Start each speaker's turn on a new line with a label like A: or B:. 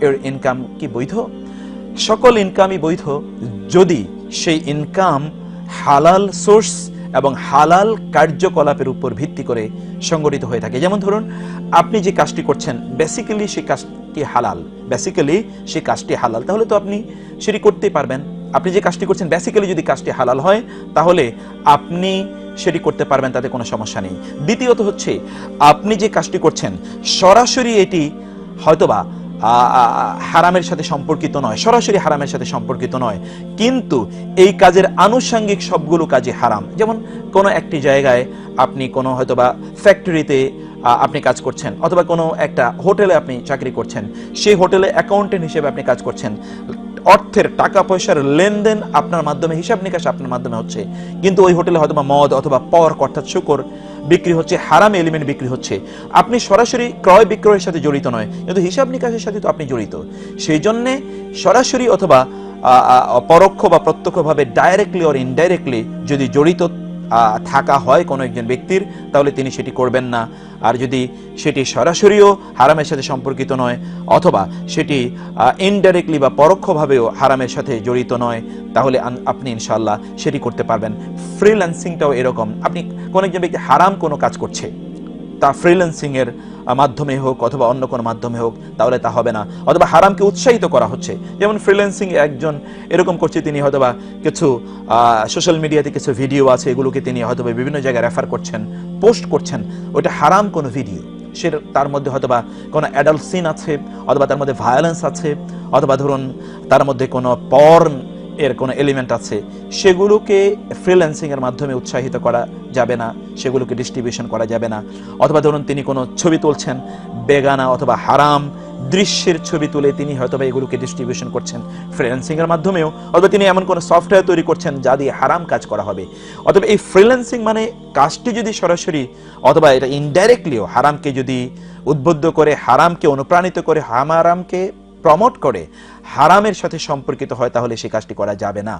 A: এর ইনকাম কি বৈধ? সকল ইনকামই বৈধ যদি সেই ইনকাম হালাল সোর্স এবং হালাল কার্যকলাপের উপর ভিত্তি করে সংগঠিত হয়ে থাকে। যেমন ধরুন, আপনি যে কাজটি করছেন বেসিক্যালি সেই কাজটি হালাল। বেসিক্যালি সেই কাজটি হালাল। তাহলে তো আপনি সেটি করতেই পারবেন। আপনি যে কাজটি করছেন বেসিক্যালি যদি কাজটি হালাল হয়, তাহলে আপনি সেটি করতে পারবেন, তাতে কোনো সমস্যা নেই। দ্বিতীয়ত হচ্ছে, আপনি যে কাজটি করছেন, সরাসরি এটি হয়তোবা হারামের সাথে সম্পর্কিত নয়, সরাসরি হারামের সাথে সম্পর্কিত নয়। কিন্তু এই কাজের আনুষঙ্গিক সবগুলো কাজই হারাম। যেমন কোনো একটি জায়গায় আপনি কোনো হয়তোবা ফ্যাক্টরিতে আপনি কাজ করছেন, অথবা কোনো একটা হোটেলে আপনি চাকরি করছেন, সেই হোটেলে অ্যাকাউন্টেন্ট হিসেবে আপনি কাজ করছেন। অর্থের টাকা পয়সার লেনদেন আপনার মাধ্যমে, হিসাব নিকাশ আপনার মাধ্যমে হচ্ছে। কিন্তু ওই হোটেলে হয়তো মদ অথবা পর্ক অর্থাৎ শুকর বিক্রি হচ্ছে, হারাম এলিমেন্ট বিক্রি হচ্ছে। আপনি সরাসরি ক্রয় বিক্রয়ের সাথে জড়িত নয়, কিন্তু হিসাব নিকাশের সাথে তো আপনি জড়িত। সেই জন্যে সরাসরি অথবা পরোক্ষ বা প্রত্যক্ষভাবে ডাইরেক্টলি অর ইনডাইরেক্টলি যদি জড়িত থাকা হয় কোনো একজন ব্যক্তির, তাহলে তিনি সেটি করবেন না। আর যদি সেটি সরাসরিও হারামের সাথে সম্পর্কিত নয়, অথবা সেটি ইনডাইরেক্টলি বা পরোক্ষভাবেও হারামের সাথে জড়িত নয়, তাহলে আপনি ইনশাল্লাহ সেটি করতে পারবেন। ফ্রিল্যান্সিংটাও এরকম। আপনি কোনো একজন ব্যক্তি হারাম কোনো কাজ করছে তা ফ্রিল্যান্সিং এর মাধ্যমে হোক অথবা অন্য কোনো মাধ্যমে হোক, তাহলে তা হবে না। অথবা হারামকে উৎসাহিত করা হচ্ছে। যেমন ফ্রিল্যান্সিং একজন এরকম করছে, তিনি হয়তোবা কিছু সোশ্যাল মিডিয়াতে কিছু ভিডিও আছে, এগুলোকে তিনি হয়তোবা বিভিন্ন জায়গায় রেফার করছেন পোস্ট করছেন। ওটা হারাম কোনো ভিডিও সে তার মধ্যে হয়তোবা কোনো অ্যাডাল্ট সিন আছে, অথবা তার মধ্যে ভায়োলেন্স আছে, অথবা ধরুন তার মধ্যে কোনো পর্ন এর কোনো এলিমেন্ট আছে, সেগুলোকে ফ্রিল্যান্সিং এর মাধ্যমে উৎসাহিত করা যাবে না, সেগুলোকে ডিস্ট্রিবিউশন করা যাবে না। অথবা ধরুন তিনি কোনো ছবি তুলছেন, বেগানা অথবা হারাম দৃশ্যের ছবি তুলে তিনি হয়তো বা এগুলোকে ডিস্ট্রিবিউশন করছেন ফ্রিল্যান্সিং এর মাধ্যমেও, অথবা তিনি এমন কোনো সফটওয়্যার তৈরি করছেন যা দিয়ে হারাম কাজ করা হবে। অথবা এই ফ্রিল্যান্সিং মানে কাজটি যদি সরাসরি অথবা এটা ইনডাইরেক্টলিও হারামকে যদি উদ্বুদ্ধ করে, হারামকে অনুপ্রাণিত করে, হামারামকে প্রমোট করে হারামের সাথে সম্পর্কিত হয় তাহলে সে কাজটি করা যাবে না।